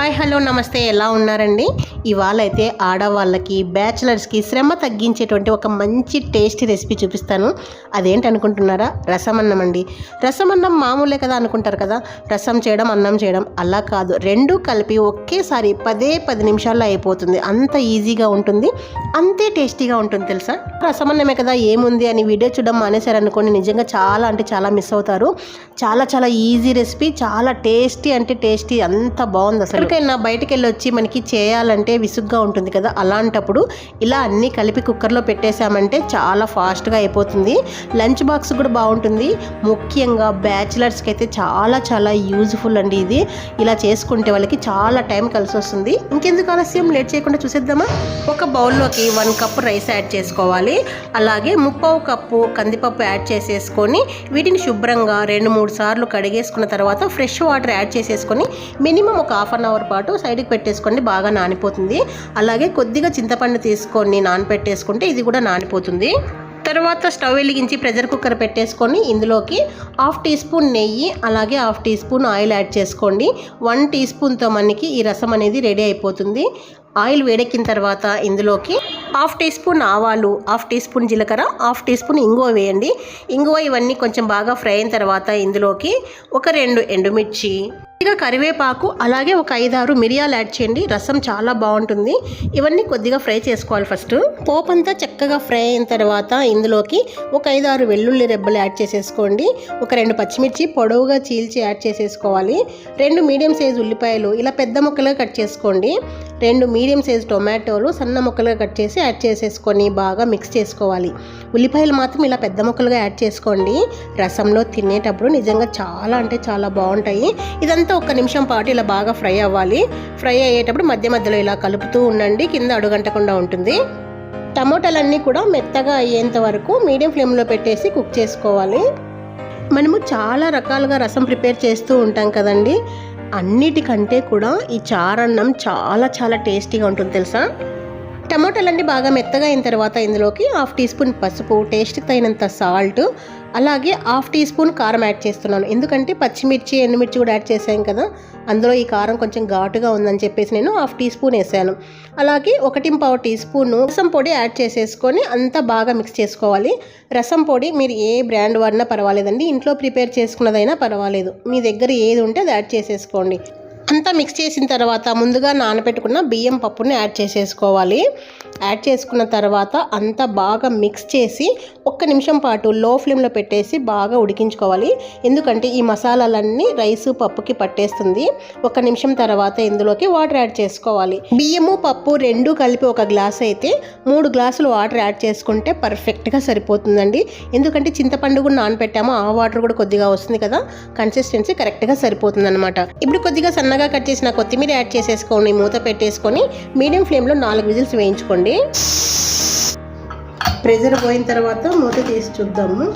Hi hello నమస్తే. ఎలా ఉన్నారండి? ఇవాళ అయితే ఆడవాళ్ళకి బ్యాచిలర్స్కి శ్రమ తగ్గించేటువంటి ఒక మంచి టేస్టీ రెసిపీ చూపిస్తాను. అదేంటి అనుకుంటున్నారా? రసం అన్నం అండి. రసం అన్నం మామూలే కదా అనుకుంటారు కదా? రసం చేయడం అన్నం చేయడం అలా కాదు. రెండు కలిపి ఒకేసారి పదే పది నిమిషాల్లో అయిపోతుంది. అంత ఈజీగా ఉంటుంది. అంతే టేస్టీగా ఉంటుంది తెలుసా? రసం అన్నమే కదా ఏముంది అని వీడియో చూడడం మానేశారనుకోండి నిజంగా చాలా అంటే చాలా మిస్ అవుతారు. చాలా చాలా ఈజీ రెసిపీ చాలా టేస్టీ అంటే టేస్టీ అంత బాగుంది అసలు. ఎక్కడికైనా బయటికి వెళ్ళి వచ్చి మనకి చేయాలంటే విసుగ్గా ఉంటుంది కదా అలాంటప్పుడు ఇలా అన్నీ కలిపి కుక్కర్లో పెట్టేశామంటే చాలా ఫాస్ట్గా అయిపోతుంది. లంచ్ బాక్స్ కూడా బాగుంటుంది. ముఖ్యంగా బ్యాచిలర్స్కి అయితే చాలా చాలా యూజ్ఫుల్ అండి ఇది. ఇలా చేసుకుంటే వాళ్ళకి చాలా టైం కలిసి వస్తుంది ఇంకెందుకు ఆలస్యం? లేట్ చేయకుండా చూసేద్దామా? ఒక బౌల్లోకి వన్ కప్ రైస్ యాడ్ చేసుకోవాలి. అలాగే ముప్పావు కప్పు కందిపప్పు యాడ్ చేసేసుకొని వీటిని శుభ్రంగా రెండు మూడు సార్లు కడిగేసుకున్న తర్వాత ఫ్రెష్ వాటర్ యాడ్ చేసేసుకొని మినిమం ఒక హాఫ్ అన్ అవర్ పాటు సైడ్కి పెట్టేసుకోండి బాగా నానిపోతుంది. అలాగే కొద్దిగా చింతపండు తీసుకొని నానపెట్టేసుకుంటే ఇది కూడా నానిపోతుంది. తర్వాత స్టవ్ వెలిగించి ప్రెషర్ కుక్కర్ పెట్టేసుకొని ఇందులోకి హాఫ్ టీ స్పూన్ నెయ్యి అలాగే half teaspoon oil add చేసుకోండి. వన్ టీ స్పూన్తో మనకి ఈ రసం అనేది రెడీ అయిపోతుంది. ఆయిల్ వేడెక్కిన తర్వాత ఇందులోకి హాఫ్ టీ స్పూన్ ఆవాలు హాఫ్ టీ స్పూన్ జీలకర్ర హాఫ్ టీ స్పూన్ ఇంగువ వేయండి. ఇంగువ ఇవన్నీ కొంచెం బాగా ఫ్రై అయిన తర్వాత ఇందులోకి ఒక రెండు ఎండుమిర్చి కొద్దిగా కరివేపాకు అలాగే ఒక ఐదారు మిరియాలు యాడ్ చేయండి. రసం చాలా బాగుంటుంది. ఇవన్నీ కొద్దిగా ఫ్రై చేసుకోవాలి ఫస్ట్. పోపు అంతా చక్కగా ఫ్రై అయిన తర్వాత ఇందులోకి ఒక ఐదారు వెల్లుల్లి రెబ్బలు యాడ్ చేసేసుకోండి. ఒక రెండు పచ్చిమిర్చి పొడవుగా చీల్చి యాడ్ చేసేసుకోవాలి. రెండు మీడియం సైజ్ ఉల్లిపాయలు ఇలా పెద్ద ముక్కలుగా కట్ చేసుకోండి. రెండు మీడియం సైజ్ టొమాటోలు సన్న ముక్కలుగా కట్ చేసి యాడ్ చేసేసుకొని బాగా మిక్స్ చేసుకోవాలి. ఉల్లిపాయలు మాత్రం ఇలా పెద్ద ముక్కలుగా యాడ్ చేసుకోండి. రసంలో తినేటప్పుడు నిజంగా చాలా అంటే చాలా బాగుంటాయి. ఇదంతా ఒక నిమిషం పాటు ఇలా బాగా ఫ్రై అవ్వాలి. ఫ్రై అయ్యేటప్పుడు మధ్య మధ్యలో ఇలా కలుపుతూ ఉండండి. కింద అడుగంటకుండా ఉంటుంది. టమోటాలన్నీ కూడా మెత్తగా అయ్యేంత వరకు మీడియం ఫ్లేమ్లో పెట్టేసి కుక్ చేసుకోవాలి. మనము చాలా రకాలుగా రసం ప్రిపేర్ చేస్తూ ఉంటాం కదండి. అన్నిటికంటే కూడా ఈ చారన్నం చాలా చాలా టేస్టీగా ఉంటుంది తెలుసా? టమాటాలన్నీ బాగా మెత్తగా అయిన తర్వాత ఇందులోకి హాఫ్ టీ స్పూన్ పసుపు టేస్ట్కి తగినంత సాల్ట్ అలాగే హాఫ్ టీ స్పూన్ కారం యాడ్ చేస్తున్నాను. ఎందుకంటే పచ్చిమిర్చి ఎండుమిర్చి కూడా యాడ్ చేశాను కదా అందులో ఈ కారం కొంచెం ఘాటుగా ఉందని చెప్పేసి నేను హాఫ్ టీ స్పూన్ వేసాను. అలాగే ఒకటి పావు టీ స్పూన్ రసం పొడి యాడ్ చేసేసుకొని అంతా బాగా మిక్స్ చేసుకోవాలి. రసం పొడి మీరు ఏ బ్రాండ్ వాడినా పర్వాలేదండి. ఇంట్లో ప్రిపేర్ చేసుకున్నదైనా పర్వాలేదు. మీ దగ్గర ఏది ఉంటే అది యాడ్ చేసేసుకోండి. అంతా మిక్స్ చేసిన తర్వాత ముందుగా నానబెట్టుకున్న బియ్యం పప్పుని యాడ్ చేసేసుకోవాలి. యాడ్ చేసుకున్న తర్వాత అంతా బాగా మిక్స్ చేసి ఒక్క నిమిషం పాటు లో ఫ్లేమ్లో పెట్టేసి బాగా ఉడికించుకోవాలి. ఎందుకంటే ఈ మసాలాలన్నీ రైస్ పప్పుకి పట్టేస్తుంది. ఒక నిమిషం తర్వాత ఇందులోకి వాటర్ యాడ్ చేసుకోవాలి. బియ్యము పప్పు రెండు కలిపి ఒక గ్లాస్ అయితే మూడు గ్లాసులు వాటర్ యాడ్ చేసుకుంటే పర్ఫెక్ట్గా సరిపోతుందండి. ఎందుకంటే చింతపండు కూడా నానబెట్టాము ఆ వాటర్ కూడా కొద్దిగా వస్తుంది కదా. కన్సిస్టెన్సీ కరెక్ట్గా సరిపోతుంది అనమాట ఇప్పుడు కొద్దిగా సన్నగా కట్ చేసిన కొత్తిమీర యాడ్ చేసేసుకోండి మూత పెట్టేసుకొని మీడియం ఫ్లేమ్లో నాలుగు విజిల్స్ వేయించుకోండి. ప్రెజర్ పోయిన తర్వాత మూత తీసి చూద్దాము.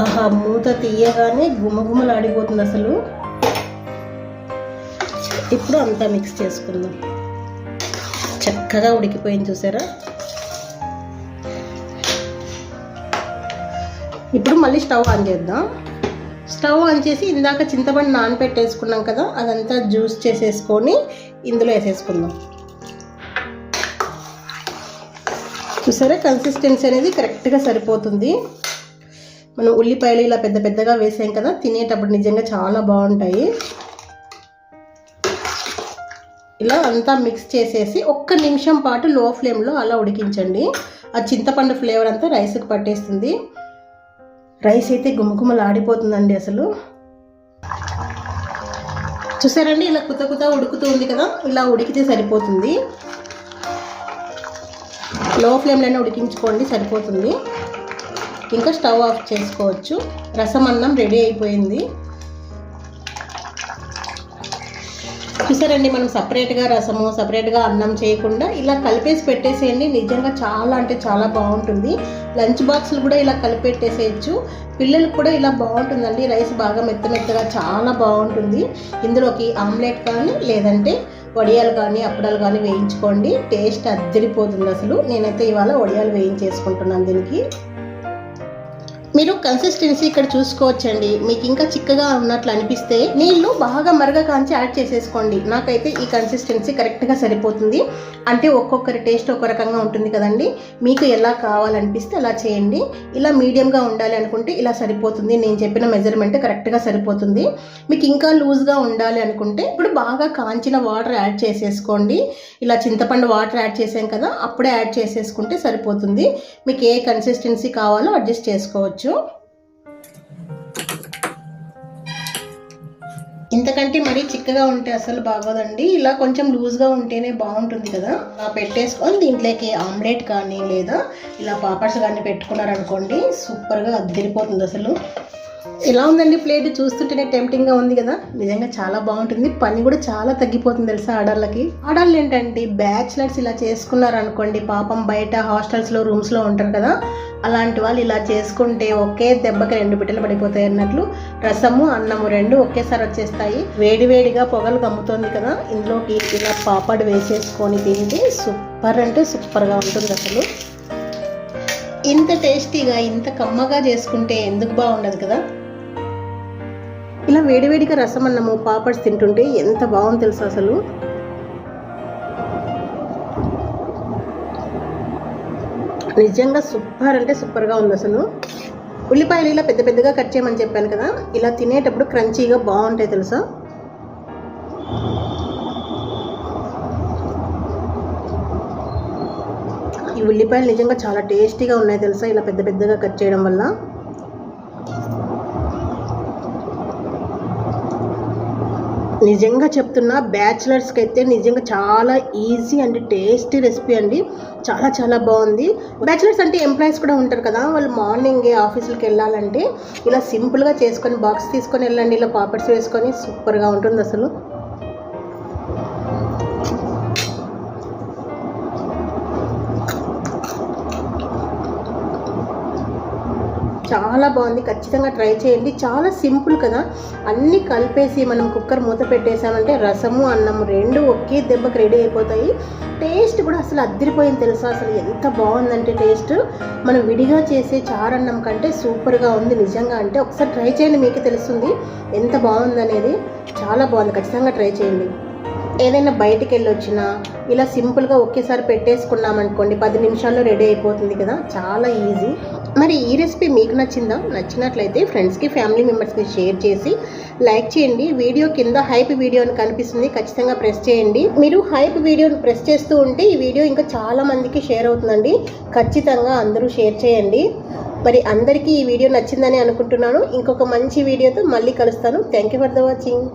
ఆహా మూత తీయగానే గుమగుమలు ఆడిపోతుంది అసలు. ఇప్పుడు అంతా మిక్స్ చేసుకుందాం. చక్కగా ఉడికిపోయింది చూసారా? ఇప్పుడు మళ్ళీ స్టవ్ ఆన్ చేద్దాం. స్టవ్ ఆన్ చేసి ఇందాక చింతపండు నానపెట్టేసుకున్నాం కదా అదంతా జ్యూస్ చేసేసుకొని ఇందులో వేసేసుకుందాం. చూసారా కన్సిస్టెన్సీ అనేది కరెక్ట్గా సరిపోతుంది. మనం ఉల్లిపాయలు ఇలా పెద్ద పెద్దగా వేసాం కదా తినేటప్పుడు నిజంగా చాలా బాగుంటాయి. ఇలా అంతా మిక్స్ చేసేసి ఒక్క నిమిషం పాటు లో ఫ్లేమ్లో అలా ఉడికించండి. ఆ చింతపండు ఫ్లేవర్ అంతా రైస్కి పట్టేస్తుంది. రైస్ అయితే గుమగుమలు ఆడిపోతుందండి అసలు. చూసారండి ఇలా కుత కుత ఉడుకుతూ ఉంది కదా ఇలా ఉడికితే సరిపోతుంది. లో ఫ్లేమ్లోనే ఉడికించుకోండి సరిపోతుంది. ఇంకా స్టవ్ ఆఫ్ చేసుకోవచ్చు. రసం అన్నం రెడీ అయిపోయింది. చూసారండి మనం సపరేట్గా రసము సపరేట్గా అన్నం చేయకుండా ఇలా కలిపేసి పెట్టేసేయండి. నిజంగా చాలా అంటే చాలా బాగుంటుంది. లంచ్ బాక్స్లు కూడా ఇలా కలిపెట్టేసేయచ్చు పిల్లలకు కూడా ఇలా బాగుంటుందండి. రైస్ బాగా మెత్త మెత్తగా చాలా బాగుంటుంది. ఇందులోకి ఆమ్లెట్ కానీ లేదంటే వడియాలు కానీ అప్పడాలు కానీ వేయించుకోండి. టేస్ట్ అద్దరిపోతుంది అసలు. నేనైతే ఇవాళ వడియాలు వేయించేసుకుంటున్నాను దీనికి. మీరు కన్సిస్టెన్సీ ఇక్కడ చూసుకోవచ్చండి. మీకు ఇంకా చిక్కగా ఉన్నట్లు అనిపిస్తే నీళ్ళు బాగా మరగ కాంచి యాడ్ చేసేసుకోండి. నాకైతే ఈ కన్సిస్టెన్సీ కరెక్ట్గా సరిపోతుంది. అంటే ఒక్కొక్కరి టేస్ట్ ఒక రకంగా ఉంటుంది కదండి. మీకు ఎలా కావాలనిపిస్తే అలా చేయండి. ఇలా మీడియంగా ఉండాలి అనుకుంటే ఇలా సరిపోతుంది. నేను చెప్పిన మెజర్మెంట్ కరెక్ట్గా సరిపోతుంది. మీకు ఇంకా లూజ్గా ఉండాలి అనుకుంటే ఇప్పుడు బాగా కాంచిన వాటర్ యాడ్ చేసేసుకోండి. ఇలా చింతపండు వాటర్ యాడ్ చేసాం కదా అప్పుడే యాడ్ చేసేసుకుంటే సరిపోతుంది. మీకు ఏ కన్సిస్టెన్సీ కావాలో అడ్జస్ట్ చేసుకోవచ్చు. ఇంతకంటే మరీ చిక్కగా ఉంటే అసలు బాగోదండి. ఇలా కొంచెం లూజ్గా ఉంటేనే బాగుంటుంది కదా. అలా పెట్టేసుకొని దీంట్లోకి ఆమ్లెట్ కానీ లేదా ఇలా పాపడ్స్ కానీ పెట్టుకున్నారనుకోండి సూపర్గా అద్దరిపోతుంది అసలు. ఎలా ఉందండి ప్లేట్. చూస్తుంటేనే టెంప్టింగ్గా ఉంది కదా. నిజంగా చాలా బాగుంటుంది. పని కూడా చాలా తగ్గిపోతుంది తెలుసా ఆడళ్ళకి. ఆడళ్ళు ఏంటంటే బ్యాచిలర్స్ ఇలా చేసుకున్నారనుకోండి పాపం బయట హాస్టల్స్లో రూమ్స్లో ఉంటారు కదా. అలాంటి వాళ్ళు ఇలా చేసుకుంటే ఒకే దెబ్బకి రెండు బిడ్డలు పడిపోతాయి అన్నట్లు రసము అన్నము రెండు ఒకేసారి వచ్చేస్తాయి. వేడివేడిగా పొగలు గమ్ముతోంది కదా. ఇందులోకి ఇలా పాపడ్ వేసేసుకొని తింటే సూపర్ అంటే సూపర్గా ఉంటుంది అసలు. ఇంత టేస్టీగా ఇంత కమ్మగా చేసుకుంటే ఎందుకు బాగుండదు కదా. ఇలా వేడివేడిగా రసం అన్నము పాపడ్స్ తింటుంటే ఎంత బాగుంది తెలుసా అసలు? నిజంగా సూపర్ అంటే సూపర్గా ఉంది అసలు. ఉల్లిపాయలు ఇలా పెద్ద పెద్దగా కట్ చేయమని చెప్పాను కదా ఇలా తినేటప్పుడు క్రంచీగా బాగుంటాయి తెలుసా? ఈ ఉల్లిపాయలు నిజంగా చాలా టేస్టీగా ఉన్నాయి తెలుసా ఇలా పెద్ద పెద్దగా కట్ చేయడం వల్ల. నిజంగా చెప్తున్నా బ్యాచిలర్స్కి అయితే నిజంగా చాలా ఈజీ అండ్ టేస్టీ రెసిపీ అండి. చాలా చాలా బాగుంది. బ్యాచిలర్స్ అంటే ఎంప్లాయీస్ కూడా ఉంటారు కదా వాళ్ళు మార్నింగ్ ఆఫీసులకు వెళ్ళాలంటే ఇలా సింపుల్గా చేసుకొని బాక్స్ తీసుకొని వెళ్ళండి ఇలా పాపర్స్ వేసుకొని సూపర్గా ఉంటుంది అసలు. చాలా బాగుంది. ఖచ్చితంగా ట్రై చేయండి. చాలా సింపుల్ కదా. అన్నీ కలిపేసి మనం కుక్కర్ మూత పెట్టేసామంటే రసము అన్నము రెండు ఒకే దెబ్బకి రెడీ అయిపోతాయి. టేస్ట్ కూడా అసలు అద్దరిపోయింది తెలుసా? అసలు ఎంత బాగుందంటే టేస్ట్. మనం విడిగా చేసే చారన్నం కంటే సూపర్గా ఉంది నిజంగా. అంటే ఒకసారి ట్రై చేయండి మీకు తెలుస్తుంది ఎంత బాగుందనేది. చాలా బాగుంది. ఖచ్చితంగా ట్రై చేయండి. ఏదైనా బయటికి వెళ్ళొచ్చినా ఇలా సింపుల్గా ఒకేసారి పెట్టేసుకున్నామనుకోండి పది నిమిషాల్లో రెడీ అయిపోతుంది కదా. చాలా ఈజీ. మరి ఈ రెసిపీ మీకు నచ్చిందా? నచ్చినట్లయితే ఫ్రెండ్స్కి ఫ్యామిలీ మెంబర్స్కి షేర్ చేసి లైక్ చేయండి. వీడియో కింద హైప్ వీడియో అని కనిపిస్తుంది. ఖచ్చితంగా ప్రెస్ చేయండి. మీరు హైప్ వీడియోని ప్రెస్ చేస్తూ ఉంటే ఈ వీడియో ఇంకా చాలా మందికి షేర్ అవుతుందండి. ఖచ్చితంగా అందరూ షేర్ చేయండి. మరి అందరికీ ఈ వీడియో నచ్చిందని అనుకుంటున్నాను. ఇంకొక మంచి వీడియోతో మళ్ళీ కలుస్తాను. Thank you for the watching.